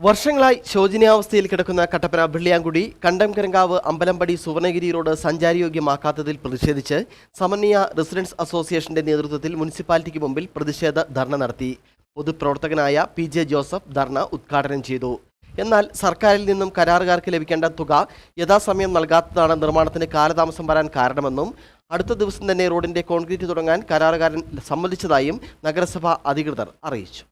വർഷങ്ങളായി ശോചനീയാവസ്ഥയിൽ കിടക്കുന്ന കട്ടപ്പന വെള്ളിയാങ്കുടി കണ്ടംകരങ്കാവ് അമ്പലമ്പടി സുവർണഗിരി റോഡ് സഞ്ചാരയോഗ്യമാക്കാത്തതിൽ പ്രതിഷേധിച്ച് സമന്വയ റെസിഡൻസ് അസോസിയേഷന്റെ നേതൃത്വത്തിൽ മുനിസിപ്പാലിറ്റിക്ക് മുമ്പിൽ പ്രതിഷേധ ധർണ നടത്തി. പൊതുപ്രവർത്തകനായ പി ജെ ജോസഫ് ധർണ ഉദ്ഘാടനം ചെയ്തു. എന്നാൽ സർക്കാരിൽ നിന്നും കരാറുകാർക്ക് ലഭിക്കേണ്ട തുക യഥാസമയം നൽകാത്തതാണ് നിർമ്മാണത്തിന് കാലതാമസം വരാൻ കാരണമെന്നും അടുത്ത ദിവസം തന്നെ റോഡിന്റെ കോൺക്രീറ്റ് തുടങ്ങാൻ കരാറുകാരൻ സമ്മതിച്ചതായും നഗരസഭാ അധികൃതർ അറിയിച്ചു.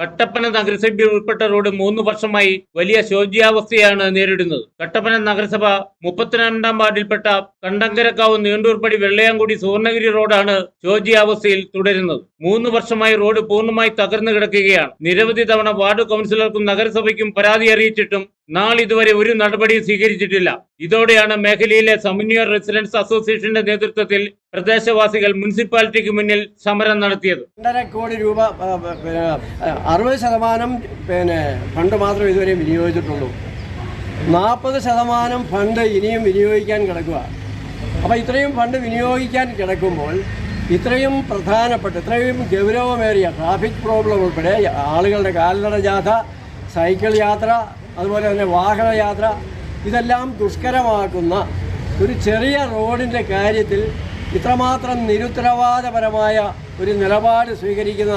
കട്ടപ്പന നഗരസഭയിൽ ഉൾപ്പെട്ട റോഡ് മൂന്ന് വർഷമായി വലിയ ശോച്യാവസ്ഥയാണ് നേരിടുന്നത്. കട്ടപ്പന നഗരസഭ മുപ്പത്തിരണ്ടാം വാർഡിൽപ്പെട്ട കണ്ടങ്കരക്കാവ് നീണ്ടൂർപ്പടി വെള്ളയാംകുടി സുവർണഗിരി റോഡാണ് ശോച്യാവസ്ഥയിൽ തുടരുന്നത്. മൂന്ന് വർഷമായി റോഡ് പൂർണമായി തകർന്നു കിടക്കുകയാണ്. നിരവധി തവണ വാർഡ് കൗൺസിലർക്കും നഗരസഭയ്ക്കും പരാതി അറിയിച്ചിട്ടും നാളിതുവരെ ഒരു നടപടിയും സ്വീകരിച്ചിട്ടില്ല. ഇതോടെയാണ് മേഖലയിലെ സമന്വയ റെസിഡൻസ് അസോസിയേഷന്റെ നേതൃത്വത്തിൽ പ്രദേശവാസികൾ മുനിസിപ്പാലിറ്റിക്ക് മുന്നിൽ സമരം നടത്തിയത്. രണ്ടര കോടി രൂപ അറുപത് ശതമാനം പിന്നെ ഫണ്ട് മാത്രമേ ഇതുവരെ വിനിയോഗിച്ചിട്ടുള്ളൂ. നാൽപ്പത് ശതമാനം ഫണ്ട് ഇനിയും വിനിയോഗിക്കാൻ കിടക്കുക. അപ്പോൾ ഇത്രയും ഫണ്ട് വിനിയോഗിക്കാൻ കിടക്കുമ്പോൾ ഇത്രയും പ്രധാനപ്പെട്ട ഇത്രയും ഗൗരവമേറിയ ട്രാഫിക് പ്രോബ്ലം ഉൾപ്പെടെ ആളുകളുടെ കാൽനട ജാഥ സൈക്കിൾ യാത്ര അതുപോലെ തന്നെ വാഹനയാത്ര ഇതെല്ലാം ദുഷ്കരമാക്കുന്ന ഒരു ചെറിയ റോഡിന്റെ കാര്യത്തിൽ ഇത്രമാത്രം നിരുത്തരവാദപരമായ ഒരു നിലപാട് സ്വീകരിക്കുന്ന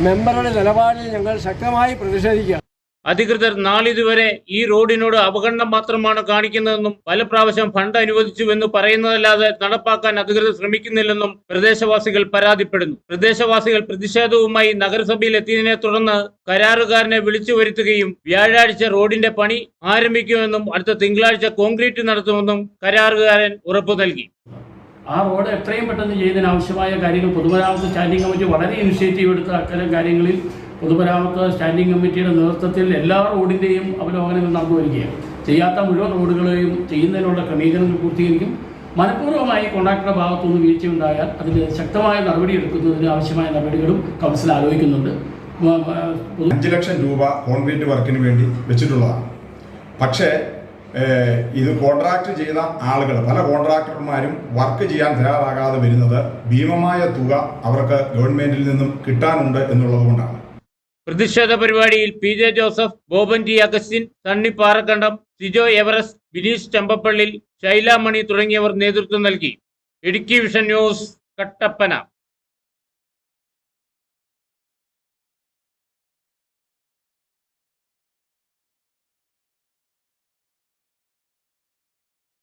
മെമ്പറുടെ നിലപാടിൽ ഞങ്ങൾ ശക്തമായി പ്രതിഷേധിക്കുക അധികൃതർ നാളിതുവരെ ഈ റോഡിനോട് അവഗണന മാത്രമാണ് കാണിക്കുന്നതെന്നും പല പ്രാവശ്യം ഫണ്ട് അനുവദിച്ചുവെന്ന് പറയുന്നതല്ലാതെ നടപ്പാക്കാൻ അധികൃതർ ശ്രമിക്കുന്നില്ലെന്നും പ്രദേശവാസികൾ പരാതിപ്പെടുന്നു. പ്രദേശവാസികൾ പ്രതിഷേധവുമായി നഗരസഭയിൽ എത്തിയതിനെ തുടർന്ന് കരാറുകാരനെ വിളിച്ചു വരുത്തുകയും വ്യാഴാഴ്ച റോഡിന്റെ പണി ആരംഭിക്കുമെന്നും അടുത്ത തിങ്കളാഴ്ച കോൺക്രീറ്റ് നടത്തുമെന്നും കരാറുകാരൻ ഉറപ്പു നൽകി. ആ റോഡ് എത്രയും പെട്ടെന്ന് ചെയ്യുന്നതിന് ആവശ്യമായ കാര്യങ്ങൾ പൊതുമരാമത്ത് സ്റ്റാൻഡിംഗ് കമ്മിറ്റി വളരെ ഇനിഷ്യേറ്റീവ് എടുത്ത അത്തരം കാര്യങ്ങളിൽ പൊതുമരാമത്ത് സ്റ്റാൻഡിംഗ് കമ്മിറ്റിയുടെ നേതൃത്വത്തിൽ എല്ലാ റോഡിന്റെയും അവലോകനങ്ങൾ നടന്നു വരികയാണ്. ചെയ്യാത്ത മുഴുവൻ റോഡുകളെയും ചെയ്യുന്നതിനുള്ള ക്രമീകരണങ്ങൾ പൂർത്തീകരിക്കും. മനഃപൂർവമായി കോൺട്രാക്ടറുടെ ഭാഗത്തുനിന്ന് വീഴ്ചയുണ്ടായാൽ അതിൽ ശക്തമായ നടപടി എടുക്കുന്നതിന് ആവശ്യമായ നടപടികളും കൗൺസിൽ ആലോചിക്കുന്നുണ്ട്. അഞ്ച് ലക്ഷം രൂപ കോൺക്രീറ്റ് വർക്കിന് വേണ്ടി വെച്ചിട്ടുള്ളതാണ്. പക്ഷേ ഇത് കോൺട്രാക്ട് ചെയ്ത ആളുകൾ പല കോൺട്രാക്ടർമാരും വർക്ക് ചെയ്യാൻ തയ്യാറാകാതെ വരുന്നത് ഭീമമായ തുക അവർക്ക് ഗവൺമെന്റിൽ നിന്നും കിട്ടാനുണ്ട് എന്നുള്ളത് കൊണ്ടാണ്. പ്രതിഷേധ പരിപാടിയിൽ പി ജെ ജോസഫ് ബോബൻ അഗസ്റ്റിൻ സണ്ണി പാറക്കണ്ടം സിജോ എവറസ്റ്റ് ബിനീഷ് ചമ്പപ്പള്ളിൽ ശൈലാമണി തുടങ്ങിയവർ നേതൃത്വം നൽകി. Idukki vision news Kattappana.